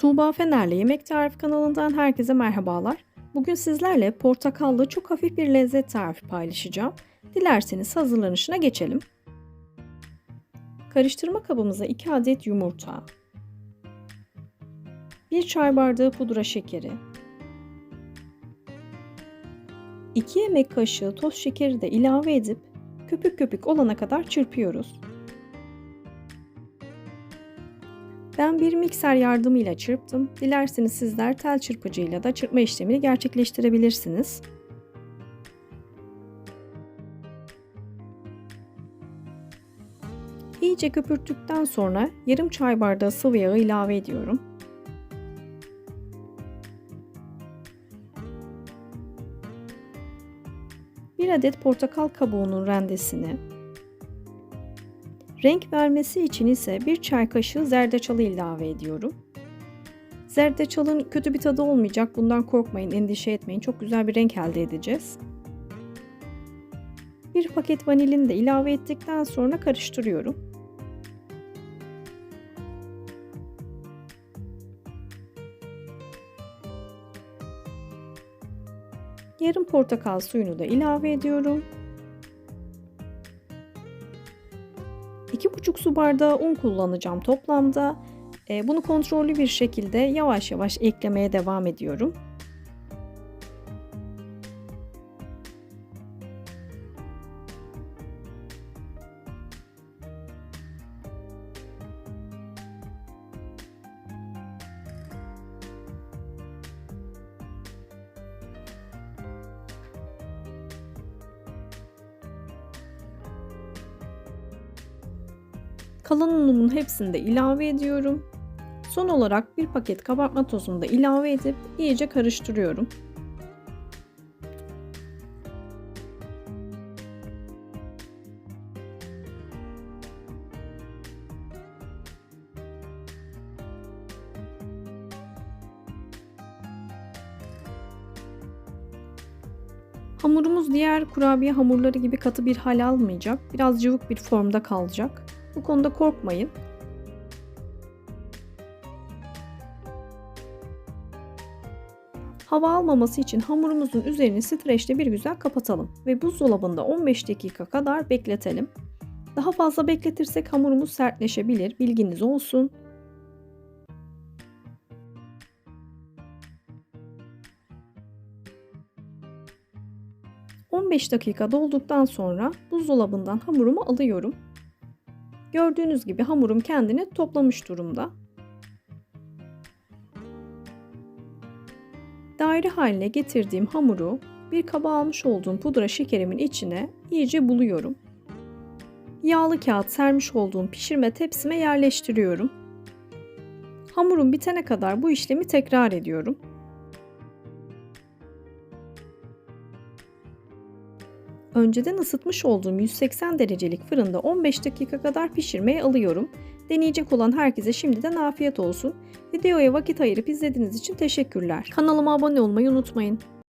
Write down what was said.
Tuğba Fener'le Yemek Tarifi kanalından herkese merhabalar. Bugün sizlerle portakallı çok hafif bir lezzet tarifi paylaşacağım. Dilerseniz hazırlanışına geçelim. Karıştırma kabımıza 2 adet yumurta, 1 çay bardağı pudra şekeri, 2 yemek kaşığı toz şekeri de ilave edip köpük köpük olana kadar çırpıyoruz. Ben bir mikser yardımıyla çırptım. Dilerseniz sizler tel çırpıcıyla da çırpma işlemini gerçekleştirebilirsiniz. İyice köpürttükten sonra yarım çay bardağı sıvı yağı ilave ediyorum. Bir adet portakal kabuğunun rendesini, Renk vermesi için ise bir çay kaşığı zerdeçalı ilave ediyorum. Zerdeçalın kötü bir tadı olmayacak. Bundan korkmayın, endişe etmeyin. Çok güzel bir renk elde edeceğiz. Bir paket vanilini de ilave ettikten sonra karıştırıyorum. Yarım portakal suyunu da ilave ediyorum. 2,5 su bardağı un kullanacağım toplamda. E, bunu kontrollü bir şekilde yavaş yavaş eklemeye devam ediyorum. Kalan unumun hepsini de ilave ediyorum. Son olarak bir paket kabartma tozunu da ilave edip iyice karıştırıyorum. Hamurumuz diğer kurabiye hamurları gibi katı bir hal almayacak. Biraz cıvık bir formda kalacak. Bu konuda korkmayın. Hava almaması için hamurumuzun üzerini streçle bir güzel kapatalım ve buzdolabında 15 dakika kadar bekletelim. Daha fazla bekletirsek hamurumuz sertleşebilir, bilginiz olsun. ...15 dakika dolduktan sonra buzdolabından hamurumu alıyorum. Gördüğünüz gibi hamurum kendini toplamış durumda. Daire haline getirdiğim hamuru bir kaba almış olduğum pudra şekerimin içine iyice buluyorum. Yağlı kağıt sermiş olduğum pişirme tepsime yerleştiriyorum. Hamurum bitene kadar bu işlemi tekrar ediyorum. Önceden ısıtmış olduğum 180 derecelik fırında 15 dakika kadar pişirmeye alıyorum. Deneyecek olan herkese şimdiden afiyet olsun. Videoya vakit ayırıp izlediğiniz için teşekkürler. Kanalıma abone olmayı unutmayın.